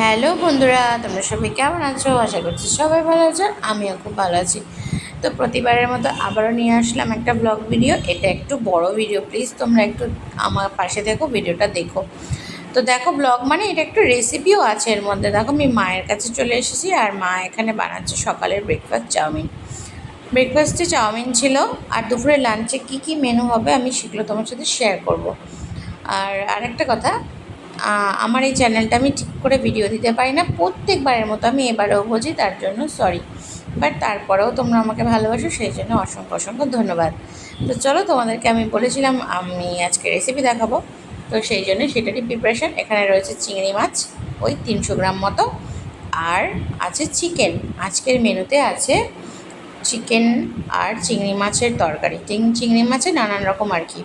Hello বন্ধুরা, তোমরা সবাই কেমন আছো? আশা করছি সবাই ভালো আছো, আমিও খুব ভালো আছি। তো প্রতিবারের মতো আবারও নিয়ে আসলাম একটা ব্লগ ভিডিও এটা একটু বড় ভিডিও প্লিজ তোমরা একটু আমার পাশে দেখো ভিডিওটা দেখো। তো দেখো ব্লগ মানে এটা একটু রেসিপিও আছে এর মধ্যে। দেখো আমি মায়ের কাছে চলে এসেছি আর মা এখানে বানাচ্ছে সকালের ব্রেকফাস্ট চাউমিন। ব্রেকফাস্টে চাউমিন ছিল আর দুপুরে লাঞ্চে কী কী মেনু হবে আমি সেগুলো তোমার সাথে শেয়ার করব। আর আরেকটা কথা আমার এই চ্যানেলটা আমি ঠিক করে ভিডিও দিতে পারি না। প্রত্যেকবারের মতো আমি এবারেও বুঝি তার জন্য সরি বাট তারপরেও তোমরা আমাকে ভালোবাসো, সেই জন্য অসংখ্য অসংখ্য ধন্যবাদ। তো চলো, তোমাদেরকে আমি বলেছিলাম, আমি আজকে রেসিপি দেখাবো। তো সেই জন্য সেটারই প্রিপারেশান এখানে রয়েছে চিংড়ি মাছ, ওই তিনশো গ্রাম মতো। আর আছে চিকেন আজকের মেনুতে আছে চিকেন আর চিংড়ি মাছের তরকারি। চিংড়ি মাছের নানান রকম আর কি।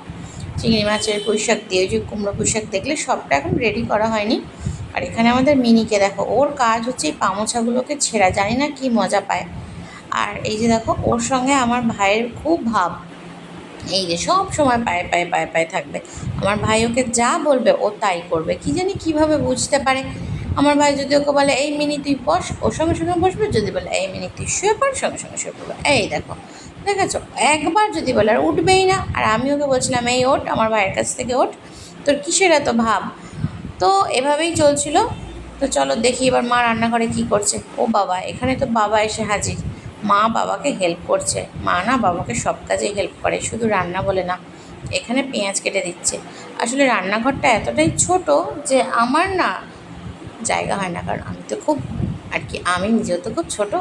চিংড়ি মাছের পুঁই শাক দিয়ে ওই যে কুমড়ো পুঁই শাক দেখলে সবটা এখন রেডি করা হয়নি। আর এখানে আমাদের মিনিকে দেখো, ওর কাজ হচ্ছে এই পামোছাগুলোকে ছেঁড়া, জানি না কি মজা পায়। আর এই যে দেখো, ওর সঙ্গে আমার ভাইয়ের খুব ভাব। এই যে সব সময় পায়ে পায়ে পায়ে পায়ে থাকবে। আমার ভাই ওকে যা বলবে, ও তাই করবে। কি জানি কীভাবে বুঝতে পারে? আমার ভাই যদি ওকে বলে, এই মিনি, তুই বস। ওর সঙ্গে সঙ্গে বসবে, যদি বলে, এই মিনি, তুই শুয়ে পড়। সঙ্গে সঙ্গে শুয়ে পড়বে। এই দেখো দেখেছ? একবার যদি বলে, আর উঠবেই না। আর আমি ওকে বলছিলাম, এই ওঠ, আমার ভাইয়ের কাছ থেকে ওঠ। তোর কিসের এত ভাব? তো এভাবেই চলছিল। তো চলো দেখি এবার মা রান্নাঘরে কি করছে। ও বাবা, এখানে তো বাবা এসে হাজির। মা বাবাকে হেল্প করছে। মা না বাবাকে সব কাজেই হেল্প করে, শুধু রান্না বলে না, এখানে পেঁয়াজ কেটে দিচ্ছে। আসলে রান্নাঘরটা এতটাই ছোট যে আমার না জায়গা হয় না, কারণ আমি তো খুব আর কি, আমি নিজেও তো খুব ছোটো,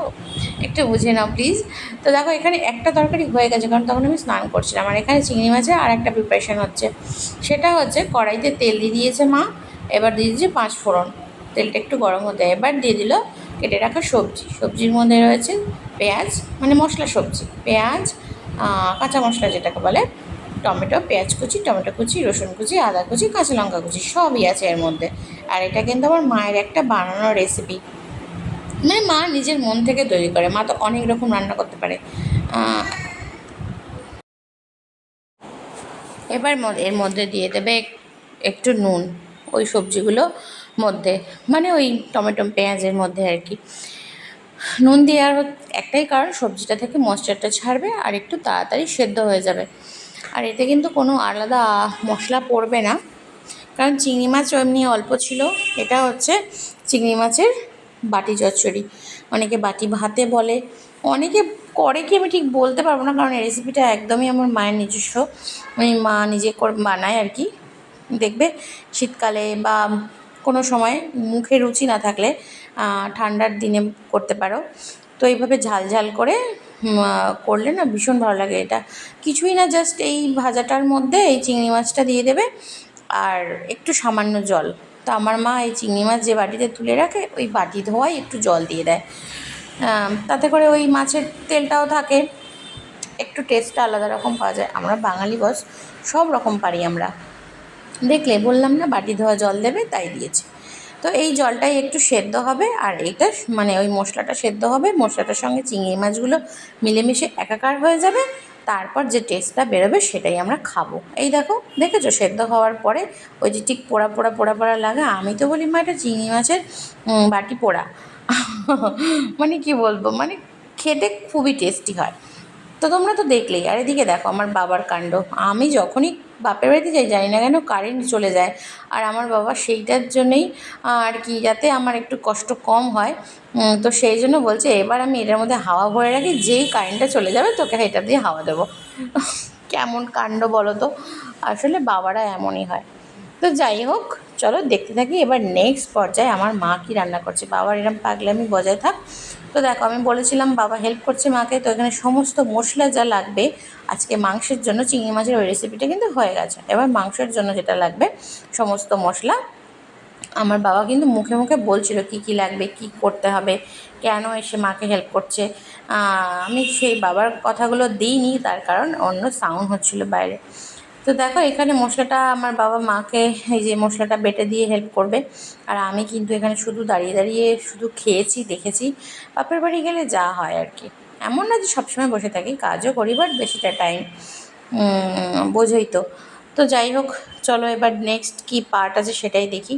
একটু বুঝে নাও প্লিজ তো দেখো, এখানে একটা তরকারি হয়ে গেছে, কারণ তখন আমি স্নান করছিলাম, আর এখানে চিংড়ি মাছে আর একটা প্রিপারেশান হচ্ছে। সেটা হচ্ছে কড়াইতে তেল দিয়ে দিয়েছে মা, এবার দিয়ে দিয়েছে পাঁচ ফোড়ন। তেলটা একটু গরম হতে, এবার দিয়ে দিল কেটে রাখা সবজি। সবজির মধ্যে রয়েছে পেঁয়াজ মানে মশলা সবজি। পেঁয়াজ কাঁচা মশলা যেটাকে বলে, টমেটো, পেঁয়াজ কুচি, টমেটো কুচি, রসুন কুচি, আদা কুচি, কাঁচা লঙ্কা কুচি, সবই আছে এর মধ্যে। আর এটা কিন্তু আমার মায়ের একটা বানানো রেসিপি মানে মা নিজের মন থেকে তৈরি করে। মা তো অনেক রকম রান্না করতে পারে। এবার এর মধ্যে দিয়ে দেবে একটু নুন, ওই সবজিগুলো মধ্যে মানে ওই টমেটো, পেঁয়াজের মধ্যে আর কি। নুন দেওয়ার একটাই কারণ, সবজিটা থেকে মশলাটা ছাড়বে আর একটু তাড়াতাড়ি সেদ্ধ হয়ে যাবে। আর এতে কিন্তু কোনো আলাদা মশলা পড়বে না। কারণ চিংড়ি মাছ এমনি অল্প ছিল। এটা হচ্ছে চিংড়ি মাছের বাটি চচ্চড়ি। অনেকে বাটি ভাতে বলে, অনেকে করে কি আমি ঠিক বলতে পারব না, কারণ এই রেসিপিটা একদমই আমার মায়ের নিজস্ব। মানে মা নিজে বানায় আর কি। দেখবে শীতকালে বা কোনো সময় মুখে রুচি না থাকলে ঠান্ডার দিনে করতে পারো। তো এইভাবে ঝাল ঝাল করে করলে না ভীষণ ভালো লাগে এটা। কিছুই না জাস্ট এই ভাজাটার মধ্যে এই চিংড়ি মাছটা দিয়ে দেবে, আর একটু সামান্য জল। তো আমার মা এই চিংড়ি মাছ যে বাটিতে তুলে রাখে, ওই বাটি ধোয়াই একটু জল দিয়ে দেয়। তাতে করে ওই মাছের তেলটাও থাকে। একটু টেস্টটা আলাদা রকম পাওয়া যায়। আমরা বাঙালি বস, সব রকম পারি আমরা। দেখলে বললাম না, বাটি ধোয়া জল দেবে, তাই দিয়েছে। তো এই জলটাই একটু সেদ্ধ হবে, আর এইটা মানে ওই মশলাটা সেদ্ধ হবে। মশলাটার সঙ্গে চিংড়ি মাছগুলো মিলেমিশে একাকার হয়ে যাবে। তারপর যে টেস্টটা বেরোবে সেটাই আমরা খাব। এই দেখো, দেখেছ? সেদ্ধ হওয়ার পরে ওই যে ঠিক পোড়া পোড়া পোড়া পোড়া লাগে, আমি তো বলি, মা, এটা চিংড়ি মাছের বাটি পোড়া। মানে কি বলব? মানে খেতে খুবই টেস্টি হয়। তো তোমরা তো দেখলেই। আর এদিকে দেখো, আমার বাবার কাণ্ড। আমি যখনই বাপের বাড়িতে যাই, জানি না কেন কারেন্ট চলে যায়। আর আমার বাবা সেইটার জন্যই আর কি, যাতে আমার একটু কষ্ট কম হয়। তো সেই জন্য বলছে, এবার আমি এটার মধ্যে হাওয়া ভরে রাখি, যেই কারেন্টটা চলে যাবে, তোকে এটা দিয়ে হাওয়া দেবো। কেমন কাণ্ড বলো তো? আসলে বাবারা এমনই হয়। তো যাই হোক, চলো দেখতে থাকি, এবার নেক্সট পর্যায়ে আমার মা কি রান্না করছে? বাবার এরম পাগলামি বজায় থাক। তো দেখো, আমি বলেছিলাম বাবা হেল্প করছে মাকে, তো এখানে সমস্ত মশলা যা লাগবে, আজকে মাংসের জন্য চিংড়ি মাছের ওই রেসিপিটা কিন্তু হয়ে গেছে। এবার মাংসের জন্য যেটা লাগবে, সমস্ত মশলা। আমার বাবা কিন্তু মুখে মুখে বলছিল কি কি লাগবে, কি করতে হবে, কেন এসে মাকে হেল্প করছে। আমি সেই বাবার কথাগুলো দিইনি, তার কারণ অন্য সাউন্ড হচ্ছিল বাইরে। তো দেখো, এখানে মশলাটা আমার বাবা মাকে এই যে মশলাটা বেটে দিয়ে হেল্প করবে। আর আমি কিন্তু এখানে শুধু দাঁড়িয়ে দাঁড়িয়ে শুধু খেয়েছি, দেখেছি। বাপের বাড়ি গেলে যা হয় আর কি। এমন না যে সবসময় বসে থাকি, কাজও করি বাট বেশিটা টাইম বোঝোই তো। তো যাই হোক, চলো এবার নেক্সট কি পার্ট আছে সেটাই দেখি।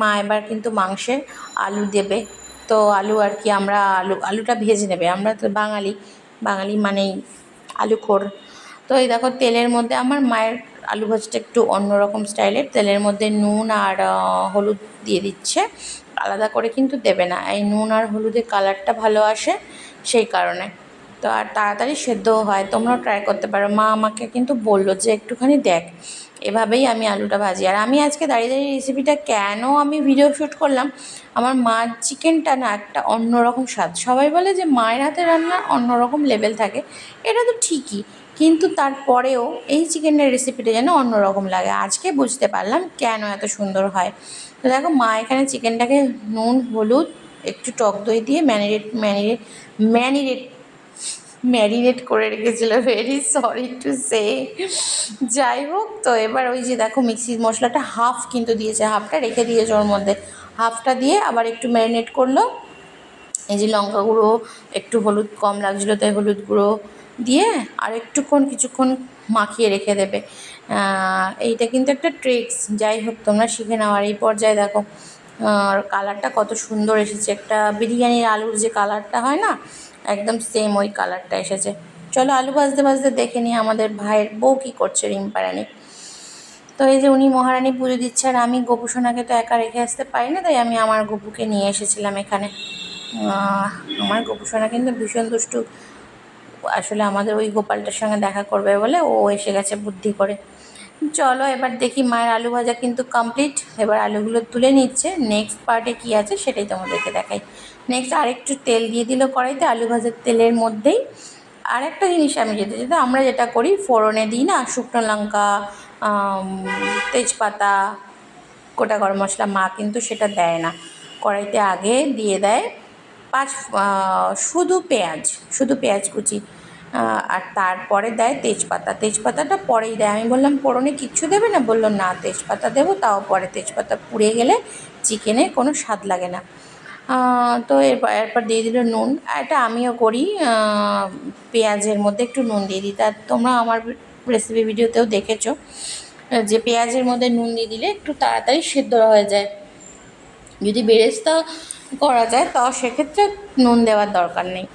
মা এবার কিন্তু মাংসে আলু দেবে। তো আলু আর কি, আমরা আলু, আলুটা ভেজে নেবে। আমরা তো বাঙালি বাঙালি মানেই আলু খোর তো এই দেখো, তেলের মধ্যে আমার মায়ের আলু ভাজটা একটু অন্যরকম স্টাইলের। তেলের মধ্যে নুন আর হলুদ দিয়ে দিচ্ছে। আলাদা করে কিন্তু দেবে না। এই নুন আর হলুদের কালারটা ভালো আসে সেই কারণে। তো আর তাড়াতাড়ি সেদ্ধও হয়। তোমরাও ট্রাই করতে পারো। মা আমাকে কিন্তু বলল যে, একটুখানি দেখ, এভাবেই আমি আলুটা ভাজি। আর আমি আজকে দাঁড়িয়ে দাঁড়িয়ে রেসিপিটা কেন আমি ভিডিও শ্যুট করলাম? আমার মার চিকেনটা না একটা অন্যরকম স্বাদ। সবাই বলে যে, মায়ের হাতে রান্না অন্যরকম লেভেল থাকে। এটা তো ঠিকই। কিন্তু তারপরেও এই চিকেনের রেসিপিটা যেন অন্যরকম লাগে। আজকে বুঝতে পারলাম কেন এত সুন্দর হয়। তো দেখো, মা এখানে চিকেনটাকে নুন, হলুদ, একটু টক দই দিয়ে ম্যারিনেট ম্যারিনেট ম্যারিনেট ম্যারিনেট করে রেখেছিল। ভেরি সরি টু সে যাই হোক, তো এবার ওই যে দেখো, মিক্সির মশলাটা হাফ কিন্তু দিয়েছে, হাফটা রেখে দিয়েছে ওর মধ্যে। হাফটা দিয়ে আবার একটু ম্যারিনেট করল। এই যে লঙ্কা গুঁড়ো, একটু হলুদ কম লাগছিল, তাই হলুদ গুঁড়ো দিয়ে আর একটুক্ষণ কিছুক্ষণ মাখিয়ে রেখে দেবে। এইটা কিন্তু একটা ট্রিক্স যাই হোক তোমরা শিখে নাও। আর এই পর্যায়ে দেখো আর কালারটা কত সুন্দর এসেছে। একটা বিরিয়ানির আলুর যে কালারটা হয় না, একদম সেম ওই কালারটা এসেছে। চলো আলু ভাজতে ভাজতে দেখে নিই আমাদের ভাইয়ের বউ কী করছে রিম্পারানি। তো এই যে উনি মহারানী পুজো দিচ্ছে, আর আমি গোপুসোনাকে তো একা রেখে আসতে পারি না, তাই আমি আমার গপুকে নিয়ে এসেছিলাম এখানে। আমার গোপুসোনা কিন্তু ভীষণ দুষ্টু। আসলে আমাদের ওই গোপালটার সঙ্গে দেখা করবে বলে ও এসে গেছে বুদ্ধি করে। চলো এবার দেখি মায়ের আলু ভাজা কিন্তু কমপ্লিট এবার আলুগুলো তুলে নিচ্ছে। নেক্সট পার্টে কী আছে সেটাই তোমাদেরকে দেখাই। নেক্সট আরেকটু তেল দিয়ে দিল কড়াইতে আলু ভাজার তেলের মধ্যেই। আর একটা জিনিস আমি যেতে যেতে আমরা যেটা করি, ফোড়নে দিই না, শুকনো লঙ্কা তেজপাতা, গোটা গরম মশলা মা কিন্তু সেটা দেয় না। কড়াইতে আগে দিয়ে দেয় পাঁচ শুধু পেঁয়াজ শুধু পেঁয়াজ কুচি আর তারপরে দেয় তেজপাতা। তেজপাতাটা পরেই দেয়। আমি বললাম পোড়নে কিচ্ছু দেবে না? বলল, না, তেজপাতা দেবো, তাও পরে তেজপাতা পুড়ে গেলে চিকেনে কোনো স্বাদ লাগে না। তো এরপর এরপর দিয়ে দিল নুন। এটা আমিও করি। পেঁয়াজের মধ্যে একটু নুন দিয়ে দিই। তা তোমরা আমার রেসিপি ভিডিওতেও দেখেছ, যে পেঁয়াজের মধ্যে নুন দিয়ে দিলে একটু তাড়াতাড়ি সেদ্ধ হয়ে যায়। যদি বেরেস্তা করা যায় তাও সেক্ষেত্রে নুন দেওয়ার দরকার নেই।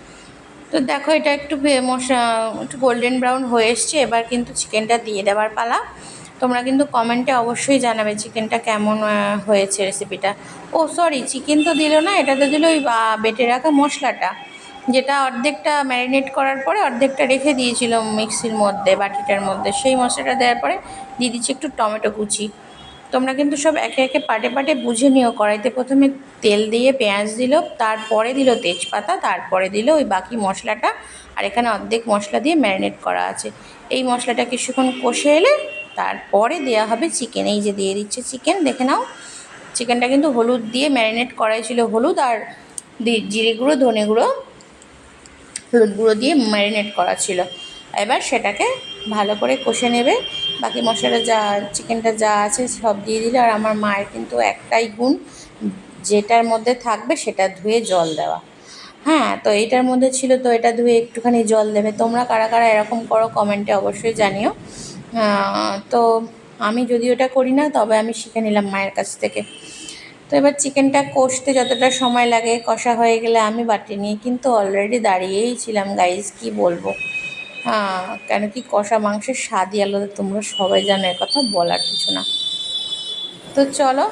তো দেখো এটা একটু বে- মশা একটু গোল্ডেন ব্রাউন হয়ে এসছে, এবার কিন্তু চিকেনটা দিয়ে দেওয়ার পালা। তোমরা কিন্তু কমেন্টে অবশ্যই জানাবে চিকেনটা কেমন হয়েছে রেসিপিটা ও সরি চিকেন তো দিল না এটাতে দিল ওই বেটে রাখা মশলাটা, যেটা অর্ধেকটা ম্যারিনেট করার পরে অর্ধেকটা রেখে দিয়েছিল মিক্সির মধ্যে, বাটিটার মধ্যে। সেই মশলাটা দেওয়ার পরে দিয়ে দিচ্ছি একটু টমেটো কুচি। তোমরা কিন্তু সব একে একে পাটে পাটে বুঝে নিও। কড়াইতে প্রথমে তেল দিয়ে পেঁয়াজ দিল, তারপরে দিল তেজপাতা, তারপরে দিল ওই বাকি মশলাটা, আর এখানে অর্ধেক মশলা দিয়ে ম্যারিনেট করা আছে। এই মশলাটা কিছুক্ষণ কষে এলে তারপরে দেওয়া হবে চিকেন। এই যে দিয়ে দিচ্ছে চিকেন, দেখে নাও। চিকেনটা কিন্তু হলুদ দিয়ে ম্যারিনেট করাই ছিল হলুদ আর জিরে গুঁড়ো, ধনে গুঁড়ো, হলুদ গুঁড়ো দিয়ে ম্যারিনেট করা ছিল। এবার সেটাকে ভালো করে কষে নেবে। বাকি মশলা যা, চিকেনটা যা আছে সব দিয়ে দিলে, আর আমার মায়ের কিন্তু একটাই গুণ, যেটার মধ্যে থাকবে সেটা ধুয়ে জল দেওয়া। হ্যাঁ তো এইটার মধ্যে ছিল তো এটা ধুয়ে একটুখানি জল দেবে। তোমরা কারা কারা এরকম করো কমেন্টে অবশ্যই জানিও। তো আমি যদি ওটা করি না, তবে আমি শিখে নিলাম মায়ের কাছ থেকে। তো এবার চিকেনটা কষতে যতটা সময় লাগে, কষা হয়ে গেলে আমি বাটি নিয়ে কিন্তু অলরেডি দাঁড়িয়েই ছিলাম। গাইজ কি বলব? কেন কি কষা মাংসের স্বাদই আলাদা, তোমরা সবাই জানো কথা, বলার কিছু না। তো চলো,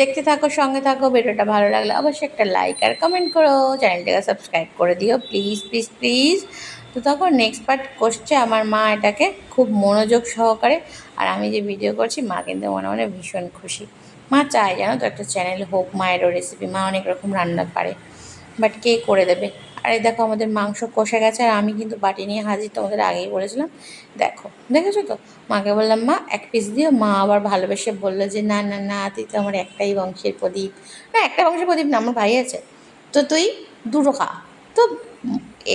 দেখতে থাকো, সঙ্গে থাকো, ভিডিওটা ভালো লাগলে অবশ্যই একটা লাইক আর কমেন্ট করো, চ্যানেলটাকে সাবস্ক্রাইব করে দিও প্লিজ প্লিজ প্লিজ তো তখন নেক্সট পার্ট করছে আমার মা এটাকে খুব মনোযোগ সহকারে, আর আমি যে ভিডিও করছি, মা কিন্তু মনে মনে ভীষণ খুশি। মা চায় জানো তো একটা চ্যানেল হোক, মায়েরও রেসিপি মা অনেক রকম রান্না পারে বাট কে করে দেবে? আর এই দেখো আমাদের মাংস কষে গেছে আর আমি কিন্তু বাটি নিয়ে হাজির তোমাদের আগেই বলেছিলাম। দেখো, দেখেছ তো? মাকে বললাম, মা, এক পিস দিও। মা আবার ভালোবেসে বলল যে, না না না, তুই তো আমার একটাই বংশের প্রদীপ। না, একটা বংশের প্রদীপ না, আমার ভাই আছে। তো তুই দুটো খা। তো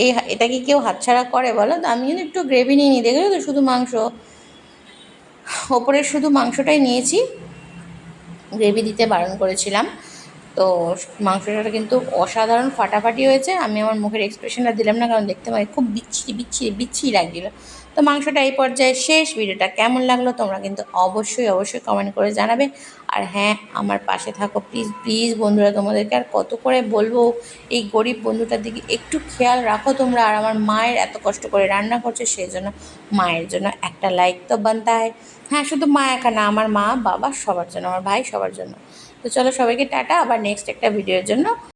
এই এটা কি কেউ হাতছাড়া করে বলো? তো আমি কিন্তু একটু গ্রেভি নিয়ে নিই, দেখেছ তো? শুধু মাংস। ওপরে শুধু মাংসটাই নিয়েছি। গ্রেভি দিতে বারণ করেছিলাম। তো মাংসটা কিন্তু অসাধারণ ফাটাফাটি হয়েছে। আমি আমার মুখের এক্সপ্রেশনটা দিলাম না, কারণ দেখতে পাই খুব বিচ্ছিরি বিচ্ছিরি বিচ্ছিরি লাগছিল। তো মাংসটা এই পর্যায়ে শেষ ভিডিওটা কেমন লাগল তোমরা কিন্তু অবশ্যই অবশ্যই কমেন্ট করে জানাবে। আর হ্যাঁ আমার পাশে থাকো প্লিজ প্লিজ বন্ধুরা, তোমাদেরকে আর কত করে বলব, এই গরিব বন্ধুটার দিকে একটু খেয়াল রাখো তোমরা। আর আমার মায়ের এত কষ্ট করে রান্না করছে, সেই জন্য মায়ের জন্য একটা লাইক তো বানতে হয় হ্যাঁ শুধু মা একা না, আমার মা, বাবা সবার জন্য, আমার ভাই সবার জন্য। তো চলো সবাইকে টাটা আবার নেক্সট একটা ভিডিওর জন্য।